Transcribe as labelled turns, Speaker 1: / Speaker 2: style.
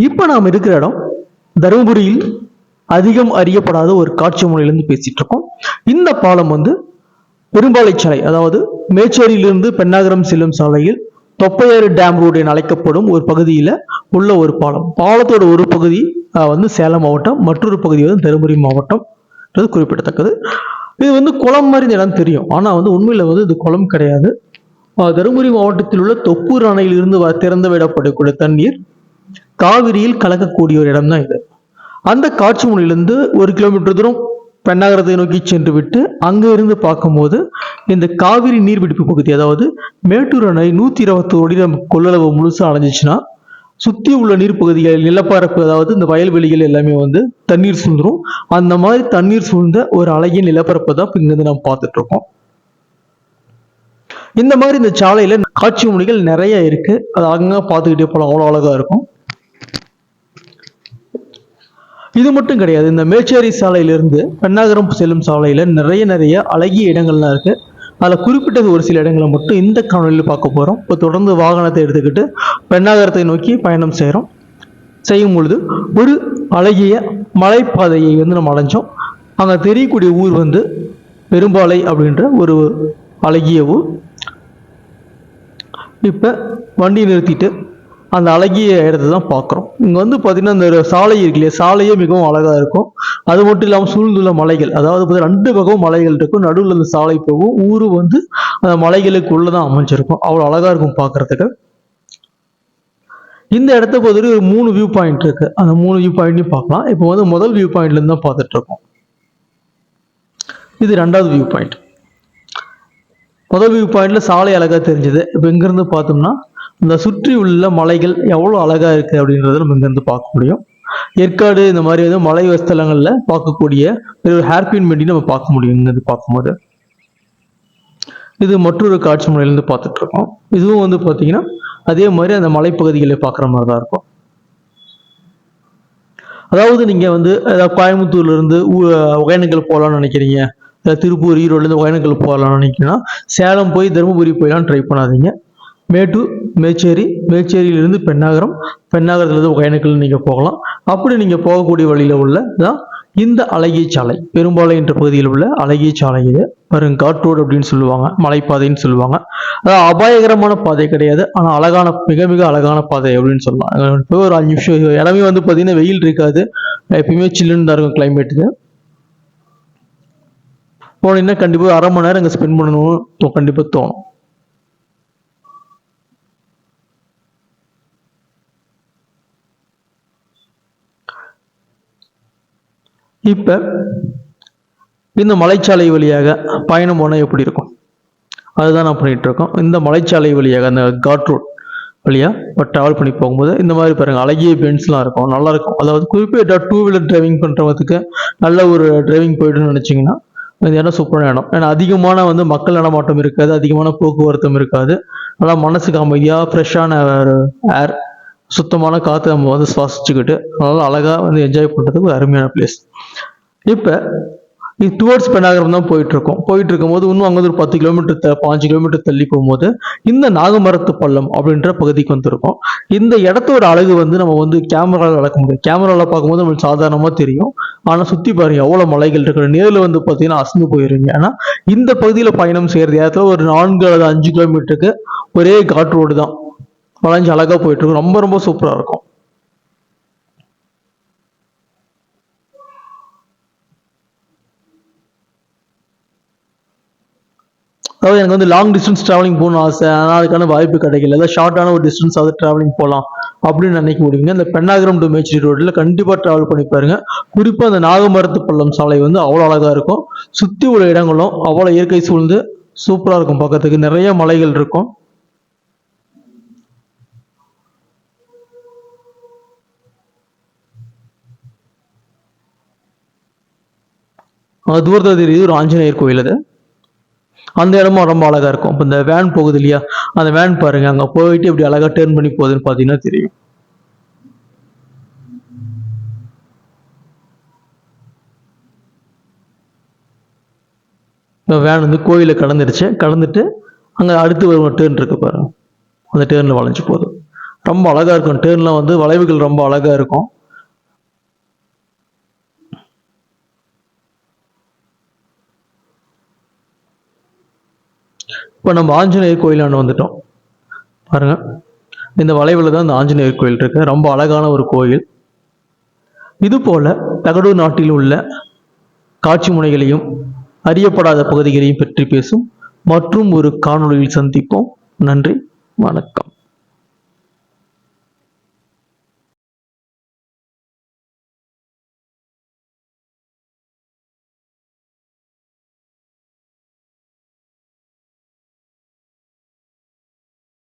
Speaker 1: இப்போ நாம் இருக்கிற இடம் தருமபுரியில் அதிகம் அறியப்படாத ஒரு காட்சி முறையிலிருந்து பேசிட்டு இருக்கோம். இந்த பாலம் வந்து பெரும்பாலை சாலை அதாவது மேச்சேரியிலிருந்து பெண்ணாகரம் செல்லும் சாலையில் தொப்பையாறு டேம் ரோடு என அழைக்கப்படும் ஒரு பகுதியில் உள்ள ஒரு பாலம். பாலத்தோட ஒரு பகுதி வந்து சேலம் மாவட்டம் மற்றொரு பகுதி வந்து தருமபுரி மாவட்டம் குறிப்பிடத்தக்கது. இது வந்து குளம் மாதிரி இந்த இடம் தெரியும். ஆனால் வந்து உண்மையில் வந்து இது குளம் கிடையாது. தருமபுரி மாவட்டத்தில் உள்ள தொப்பூர் அணையிலிருந்து வ- திறந்து விடப்படக்கூடிய தண்ணீர் காவிரியில் கலக்கக்கூடிய ஒரு இடம் தான் இது. அந்த காட்சி முனையிலிருந்து ஒரு கிலோமீட்டர் தூரம் பெண்ணாகரத்தை நோக்கி சென்று விட்டு அங்கே இருந்து பார்க்கும்போது இந்த காவிரி நீர்பிடிப்பு பகுதி அதாவது மேட்டூர் அணை நூத்தி இருபத்தோரு அடி நம்ம கொள்ளளவு முழுசா அடைஞ்சிச்சுன்னா சுத்தி உள்ள நீர்ப்பகுதிகள் நிலப்பரப்பு அதாவது இந்த வயல்வெளிகள் எல்லாமே வந்து தண்ணீர் சூழ்ந்துரும். அந்த மாதிரி தண்ணீர் சூழ்ந்த ஒரு அழகிய நிலப்பரப்பை தான் இங்கேருந்து இங்கிருந்து நம்ம பார்த்துட்டு இருக்கோம் இந்த மாதிரி இந்த சாலையில காட்சி முனைகள் நிறைய இருக்கு. அது அங்க பார்த்துக்கிட்டே போகலாம் அவ்வளோ அழகா இருக்கும். இது மட்டும் கிடையாது இந்த மேச்சேரி சாலையிலிருந்து பெண்ணாகரம் செல்லும் சாலையில் நிறைய நிறைய அழகிய இடங்கள்லாம் இருக்கு. அதில் குறிப்பிட்டது ஒரு சில இடங்களை மட்டும் இந்த காணொலியில் பார்க்க போகிறோம் இப்போ தொடர்ந்து வாகனத்தை எடுத்துக்கிட்டு பெண்ணாகரத்தை நோக்கி பயணம் செய்கிறோம் செய்யும் பொழுது ஒரு அழகிய மலைப்பாதையை வந்து நம்ம அடைஞ்சோம். அங்கே தெரியக்கூடிய ஊர் வந்து பெரும்பாலை அப்படின்ற ஒரு அழகிய ஊர். இப்போ வண்டி நிறுத்திட்டு அந்த அழகிய இடத்தை தான் பார்க்குறோம். இங்கே வந்து பார்த்தீங்கன்னா இந்த சாலை இருக்கு இல்லையா? சாலையே மிகவும் அழகாக இருக்கும். அது மட்டும் இல்லாமல் சூழ்ந்துள்ள மலைகள் அதாவது பார்த்தீங்கன்னா ரெண்டு பக்கம் மலைகள் இருக்கும். நடுவில் அந்த சாலை போகும். ஊர் வந்து அந்த மலைகளுக்கு உள்ளே தான் அமைஞ்சிருக்கும். அவ்வளோ அழகாக இருக்கும் பார்க்குறதுக்கு. இந்த இடத்த பொறுத்தவரைக்கும் ஒரு மூணு வியூ பாயிண்ட் இருக்கு. அந்த மூணு வியூ பாயிண்ட்டையும் பார்க்கலாம். இப்போ வந்து முதல் வியூ பாயிண்ட்லேருந்து தான் பார்த்துட்டு இருக்கோம். இது ரெண்டாவது வியூ பாயிண்ட் முதல் வியூ பாயிண்ட்ல சாலை அழகா தெரிஞ்சது. இப்போ இங்கிருந்து பார்த்தோம்னா இந்த சுற்றி உள்ள மலைகள் எவ்வளோ அழகா இருக்கு அப்படின்றத நம்ம இங்கிருந்து பார்க்க முடியும். ஏற்காடு இந்த மாதிரி வந்து மலை ஸ்தலங்களில் பார்க்கக்கூடிய ஒரு ஹேர்பின் மெட்டி நம்ம பார்க்க முடியும் இங்கேருந்து பார்க்கும்போது. இது மற்றொரு காட்சி முறையிலேருந்து பார்த்துட்டு இருக்கோம். இதுவும் வந்து பார்த்தீங்கன்னா அதே மாதிரி அந்த மலைப்பகுதிகளை பார்க்குற மாதிரி தான் இருக்கும். அதாவது நீங்கள் வந்து அதாவது கோயம்புத்தூர்ல இருந்து ஒகேனக்கல் போகலாம்னு நினைக்கிறீங்க. திருப்பூர் ஈரோடுலேருந்து ஒகேனக்கல் போகலாம்னு நினைக்கிறீங்கன்னா சேலம் போய் தருமபுரி போயிலாம் ட்ரை பண்ணாதீங்க. மேட்டூர் மேச்சேரி மேச்சேரியிலிருந்து பெண்ணாகரம் பெண்ணாகரத்துலேருந்து ஒகேனக்கல் நீங்கள் போகலாம். அப்படி நீங்கள் போகக்கூடிய வழியில் உள்ள தான் இந்த அழகிய சாலை பெரும்பாலை என்ற பகுதியில் உள்ள அழகிய சாலை இது ரோடு அப்படின்னு சொல்லுவாங்க மலைப்பாதைன்னு சொல்லுவாங்க. அதாவது அபாயகரமான பாதை கிடையாது ஆனால் அழகான மிக மிக அழகான பாதை அப்படின்னு சொல்லலாம். இப்போ ஒரு அஞ்சு நிமிஷம் இடமே வந்து பார்த்தீங்கன்னா வெயில் இருக்காது. எப்பயுமே சில்லுன்னு தான் இருக்கும் climate இது போனீங்கன்னா கண்டிப்பாக அரை மணி நேரம் இங்கே ஸ்பெண்ட் பண்ணணும் கண்டிப்பாக தோணும். இப்போ இந்த மலைச்சாலை வழியாக பயணம் போனால் எப்படி இருக்கும்? அதுதான் நான் பண்ணிகிட்டு இருக்கோம். இந்த மலைச்சாலை வழியாக அந்த காட் ரோட் வழியாக ட்ராவல் பண்ணி போகும்போது இந்த மாதிரி பாருங்கள் அழகிய பென்ஸ்லாம் இருக்கும் நல்லாயிருக்கும் அதாவது குறிப்பிட்ட டூ வீலர் டிரைவிங் பண்ணுறவத்துக்கு நல்ல ஒரு டிரைவிங் போய்ட்டுன்னு நினச்சிங்கன்னா இது இடம் சூப்பரான இடம். ஏன்னா அதிகமான வந்து மக்கள் நடமாட்டம் இருக்காது அதிகமான போக்குவரத்தும் இருக்காது. நல்லா மனசுக்கு அமைதியாக ஃப்ரெஷ்ஷான ஏர் சுத்தமான காற்றை நம்ம வந்து சுவாசிச்சுக்கிட்டு நல்லா அழகாக வந்து என்ஜாய் பண்ணுறதுக்கு ஒரு அருமையான பிளேஸ் இப்போ இது டுவர்ட்ஸ் பெண்ணாகரம் தான் போயிட்டு இருக்கோம் போயிட்டு இருக்கும்போது இன்னும் அங்கே ஒரு பத்து கிலோமீட்டர் த பாஞ்சு கிலோமீட்டர் தள்ளி போகும்போது இந்த நாகமரத்து பள்ளம் அப்படின்ற பகுதிக்கு வந்திருக்கோம். இந்த இடத்தோட அழகு வந்து நம்ம வந்து கேமராவில் அளக்க முடியும். கேமராவில் பார்க்கும்போது நம்மளுக்கு சாதாரணமாக தெரியும். ஆனால் சுற்றி பாருங்க எவ்வளோ மலைகள் இருக்கு. நேரில் வந்து பார்த்தீங்கன்னா அசந்து போயிருங்க. ஏன்னா இந்த பகுதியில் பயணம் செய்கிறது இடத்துல ஒரு நான்கு அல்லது அஞ்சு கிலோமீட்டருக்கு ஒரே காட் ரோடு தான். வளைஞ்சு அழகாக போயிட்டு இருக்கும் ரொம்ப ரொம்ப சூப்பராக இருக்கும். அதாவது எனக்கு வந்து லாங் டிஸ்டன்ஸ் ட்ராவலிங் போகணும்னு ஆசை. ஆனால் அதுக்கான வாய்ப்பு கிடைக்கல. ஏதாவது ஷார்ட்டான ஒரு டிஸ்டன்ஸ் ட்ராவலிங் போகலாம் அப்படின்னு நினைக்க முடியுங்க. இந்த பெண்ணாகரம் டு மேச்சேரி ரோட்டில் கண்டிப்பாக ட்ராவல் பண்ணி பாருங்க. குறிப்பாக அந்த நாகமரத்து பள்ளம் சாலை வந்து அவ்வளோ அழகாக இருக்கும். சுற்றி உள்ள இடங்களும் அவ்வளோ இயற்கை சூழ்ந்து சூப்பராக இருக்கும். பார்க்கறதுக்கு நிறைய மலைகள் இருக்கும். தூரத்தில் தெரியுது ஒரு ஆஞ்சநேயர் கோயில் அது அந்த இடமும் ரொம்ப அழகாக இருக்கும். இப்போ இந்த வேன் போகுது இல்லையா? அந்த வேன் பாருங்க அங்கே போயிட்டு இப்படி அழகாக டேர்ன் பண்ணி போகுதுன்னு பார்த்தீங்கன்னா தெரியும். இப்போ வேன் வந்து கோயிலை கடந்துடுச்சு கடந்துட்டு அங்கே அடுத்து ஒரு டேர்ன் இருக்கு பாருங்க. அந்த டேர்னில் வளைஞ்சு போதும் ரொம்ப அழகாக இருக்கும். டேர்னில் வந்து வளைவுகள் ரொம்ப அழகாக இருக்கும். இப்போ நம்ம ஆஞ்சநேயர் கோயிலான வந்துட்டோம். பாருங்க. இந்த வளைவில் தான் இந்த ஆஞ்சநேயர் கோயில் இருக்கு. ரொம்ப அழகான ஒரு கோயில். இது போல தகடூர் நாட்டில் உள்ள காட்சி முனைகளையும் அறியப்படாத பகுதிகளையும் பற்றி பேசும் மற்றும் ஒரு காணொளியில் சந்திப்போம். நன்றி. வணக்கம்.